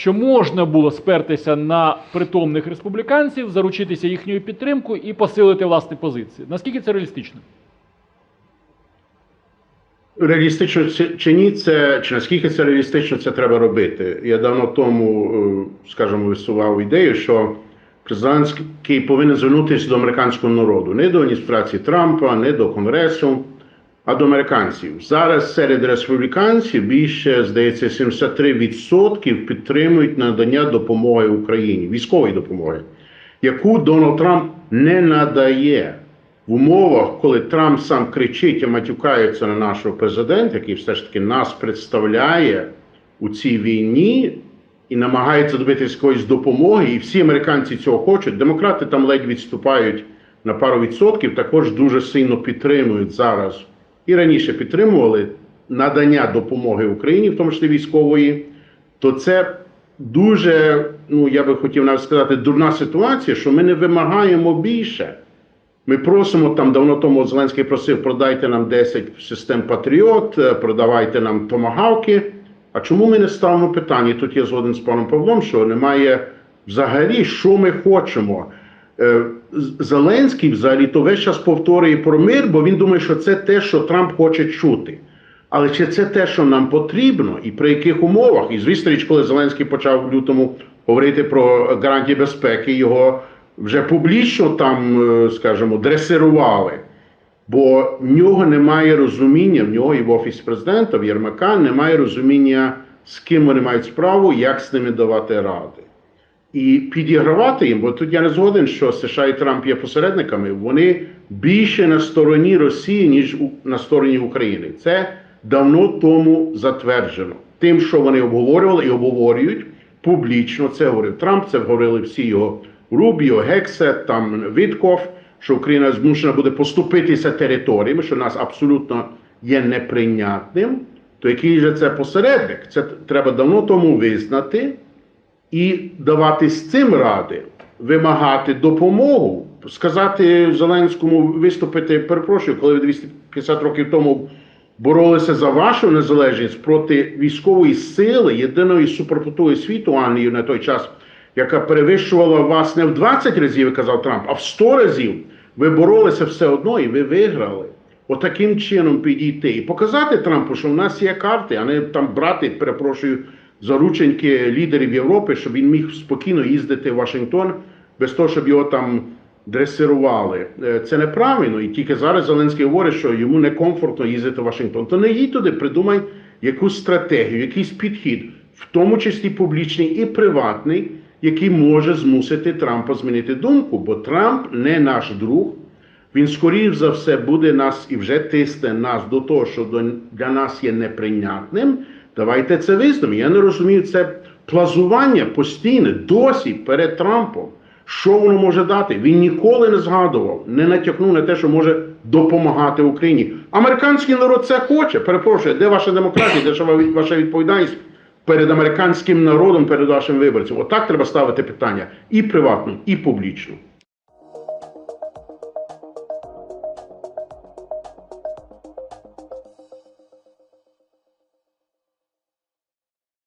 що можна було спертися на притомних республіканців, заручитися їхньою підтримкою і посилити власні позиції. Наскільки це реалістично? Реалістично чи- ні, це чи наскільки це реалістично, це треба робити. Я давно тому, е, скажімо, висував ідею, що президентський повинен звернутися до американського народу, не до адміністрації Трампа, не до Конгресу, а до американців. Зараз серед республіканців більше, здається, 73% підтримують надання допомоги Україні, військової допомоги, яку Дональд Трамп не надає в умовах, коли Трамп сам кричить і матюкається на нашого президента, який все ж таки нас представляє у цій війні і намагається добитися якоїсь допомоги, і всі американці цього хочуть. Демократи там ледь відступають на пару відсотків, також дуже сильно підтримують зараз і раніше підтримували надання допомоги Україні, в тому числі військової, то це дуже, ну я би хотів навіть сказати, дурна ситуація, що ми не вимагаємо більше. Ми просимо там давно тому Зеленський просив, продайте нам 10 систем Патріот, е, продавайте нам томагавки. А чому ми не ставимо питання? Тут я згоден з паном Павлом, що немає взагалі, що ми хочемо. Е, Зеленський взагалі то весь час повторює про мир, бо він думає, що це те, що Трамп хоче чути. Але чи це те, що нам потрібно, і при яких умовах? І звісно, річ, коли Зеленський почав в лютому говорити про гарантії безпеки, його вже публічно там, е, скажімо, дресирували. Бо в нього немає розуміння, в нього і в офісі президента, в Єрмака немає розуміння, з ким вони мають справу, як з ними давати ради. І підігравати їм, бо тут я не згоден, що США і Трамп є посередниками, вони більше на стороні Росії, ніж на стороні України. Це давно тому затверджено. Тим, що вони обговорювали і обговорюють публічно, це говорив Трамп, це говорили всі його Рубіо, Гексет, там Вітков, що Україна змушена буде поступитися територіями, що нас абсолютно є неприйнятним. То який же це посередник? Це треба давно тому визнати і давати з цим ради, вимагати допомогу, сказати Зеленському виступити, перепрошую, коли ви 250 років тому боролися за вашу незалежність проти військової сили, єдиної суперпотуги світу Англії на той час, яка перевищувала вас не в 20 разів, казав Трамп, а в 100 разів. Ви боролися все одно і ви виграли. Отаким чином підійти і показати Трампу, що в нас є карти, а не там брати, перепрошую, зарученьки лідерів Європи, щоб він міг спокійно їздити в Вашингтон без того, щоб його там дресирували. Е, Це неправильно. І тільки зараз Зеленський говорить, що йому некомфортно їздити в Вашингтон. То не їдь туди, придумай якусь стратегію, якийсь підхід, в тому числі публічний і приватний, який може змусити Трампа змінити думку, бо Трамп не наш друг. Він скоріш за все буде нас і вже тисне нас до того, що для нас є неприйнятним. Давайте це визнаємо. Я не розумію це плазування постійне досі перед Трампом. Що воно може дати? Він ніколи не згадував, не натякнув на те, що може допомагати Україні. Американський народ це хоче. Перепрошую, де ваша демократія, де ваша- відповідальність перед американським народом, перед вашим виборцем? Отак треба ставити питання і приватно, і публічно.